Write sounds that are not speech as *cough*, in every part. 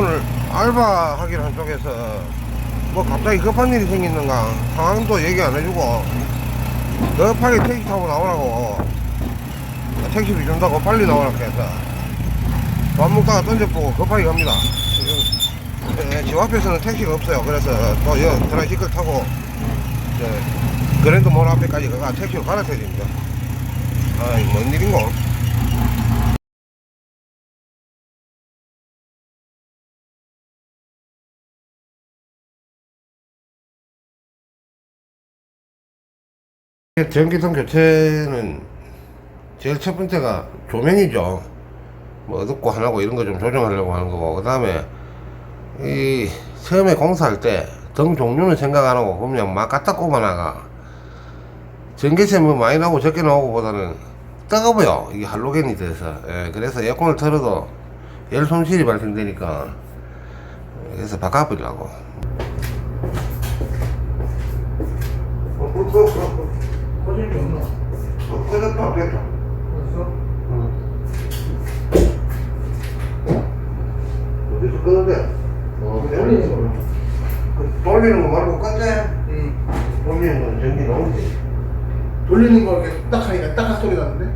오늘 알바 하기로 한 쪽에서 뭐 갑자기 급한 일이 생겼는가 상황도 얘기 안 해주고 급하게 택시 타고 나오라고 택시비 준다고 빨리 나오라고 해서 밥 먹다가 던져보고 급하게 갑니다. 지금 예, 집 앞에서는 택시가 없어요. 그래서 또 여, 트라이시클 타고 저 그랜드 몰 앞에까지 가가 택시로 갈아타야 됩니다. 아이 뭔 일인고 전기통 교체는 제일 첫 번째가 조명이죠. 뭐 어둡고 하나고 이런 거 좀 조정하려고 하는 거고 그 다음에 이 처음에 공사할 때 등 종류는 생각 안 하고 그냥 막 갖다 꼽아나가 전기세 뭐 많이 나오고 적게 나오고 보다는 뜨거워요. 이게 할로겐이 돼서. 예, 그래서 에어컨을 틀어도 열 손실이 발생되니까 그래서 바꿔보려고 *laughs* 거짓이 없나? 꺼졌다 됐다 벌써? 어디서 끄는데? 어, 돌리는 걸로. 그 돌리는 거 말고 껐대? 응. 돌리는 건 전기 나오지. 돌리는 거 이렇게 딱 하니까 딱한 소리 나는데?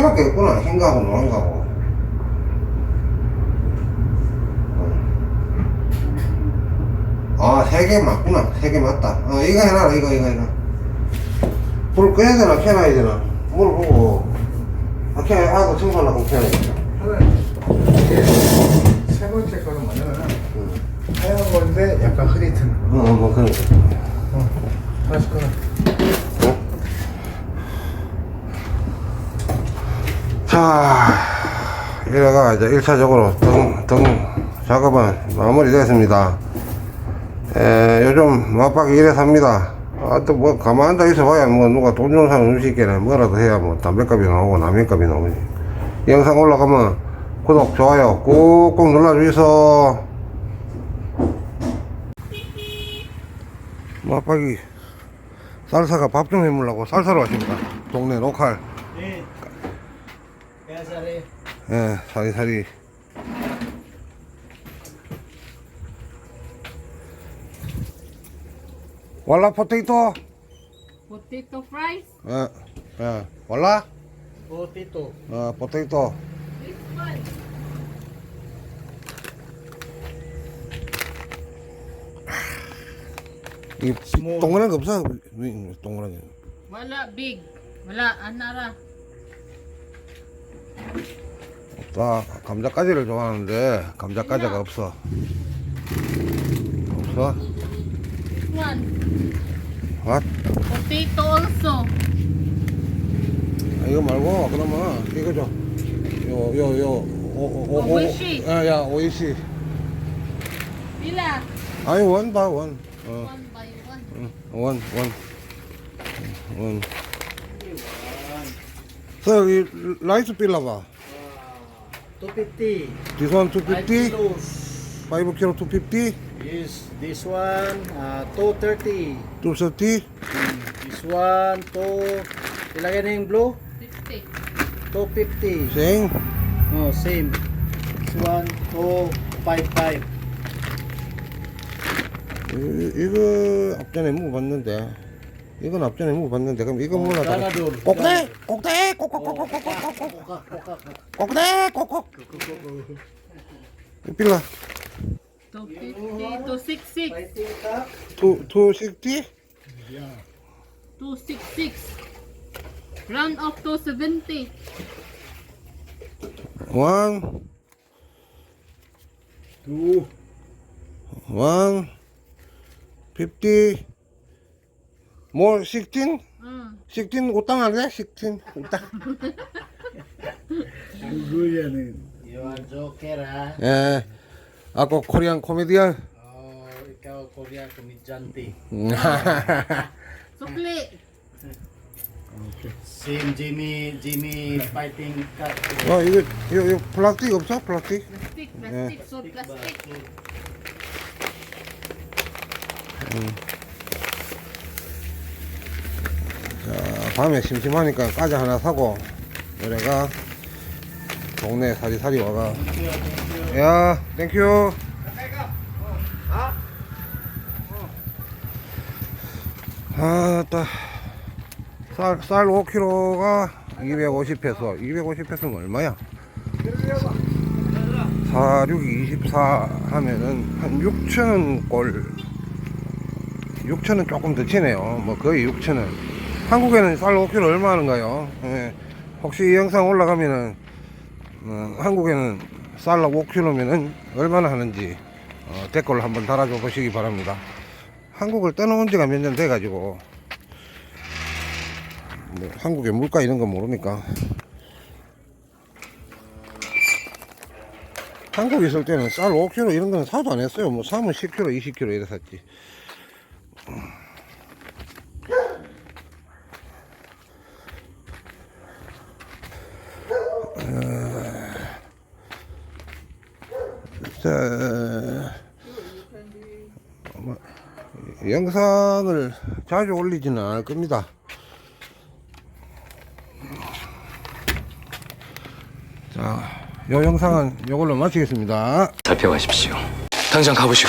개밖에 없구나. 흰거하고 노란거하고. 아, 세 개 맞구나. 세 개 맞다. 어, 이거 해놔라, 이거, 이거, 이거. 불 끄야 되나, 켜놔야 되나? 물 보고. 아, 켜, 하고 청소하려고 켜야겠다. 이게 세 번째 거는 뭐냐면 응. 하얀 건데 약간 흐릿한 거. 어, 뭐, 그런 거. 어. 끊 자, 이래가 이제 1차적으로 등, 등 작업은 마무리됐습니다. 에, 요즘 맞박이 이래 삽니다. 아, 또 뭐, 가만 앉아 있어 봐야 뭐, 누가 돈 주는 사람 음식이나 뭐라도 해야 뭐, 담배값이 나오고 라면값이 나오지. 영상 올라가면 구독, 좋아요 꾹꾹 눌러주이소. 맞박이 쌀사가 밥 좀 해물라고 쌀사로 왔습니다. 동네 로컬. 네. 잘해. 예, 사리사리. 왈라 포테이토? Potato fries? 예, 예, 왈라? 어, 포테이토. This one. 이. 동그란 거 없어? 위, 동그란 거. Wala, big. Wala, anara. 없다. 감자까지를 좋아하는데 감자까지가 없어. 없어? One. 아, Potato also. 이거 말고 그러면 이거 줘. 요, 요, 요. 오, 오, 오, 오. 오이시. 야, 야, 오이시. Pila. 아니 원봐 원. 어. One by one. 응, 원, 원. 원. So, you rice bill 봐. 250. This one 5 250, kilos. 5 kilo 250, Yes, this one uh, 230. 230, This one to ilagay na yung blue 50. 250. same. Oh, same. This one to 55. 이- 이거 앞전에 먹어봤는데 이건 앞전에 먹어봤는데 그럼 이거 그래? dun. 꼭대 꼭대 꼭꼭꼭꼭꼭꼭 꼭대 꼭꼭 빌라 250. 266. 2 260 266. Round off to 70. 1 2 1 50 more 16 Uh, 16 utang ada 16 utang You are joker ha. eh ako Korean comedian Oh, ikaw Korea komedyante. sukli. Same Jimmy Jimmy fighting cat. 어 이거 이거, 이거 플라스틱 없어 플라스틱 plastic, so plastic. 자, 밤에 심심하니까 과자 하나 사고 노래가 동네 사리사리 와가. 야 땡큐. 아따 쌀, 쌀 5kg가 250페소 250페소면 얼마야? 4, 6, 24 하면은 한 6천원 꼴. 6천원 조금 더 치네요. 뭐 거의 6천원 한국에는 쌀 5kg 얼마 하는가요? 예. 혹시 이 영상 올라가면은 어, 한국에는 쌀 5kg면은 얼마나 하는지 어, 댓글로 한번 달아줘 보시기 바랍니다. 한국을 떠나온 지가 몇 년 돼가지고 뭐 한국의 물가 이런 거 모르니까 한국에 있을 때는 쌀 5kg 이런 거는 사도 안 했어요. 뭐 사면 10kg, 20kg 이래 샀지. 자, 뭐, 영상을 자주 올리지는 않을 겁니다. 자, 요 영상은 요걸로 마치겠습니다. 살펴가십시오. 당장 가보시오.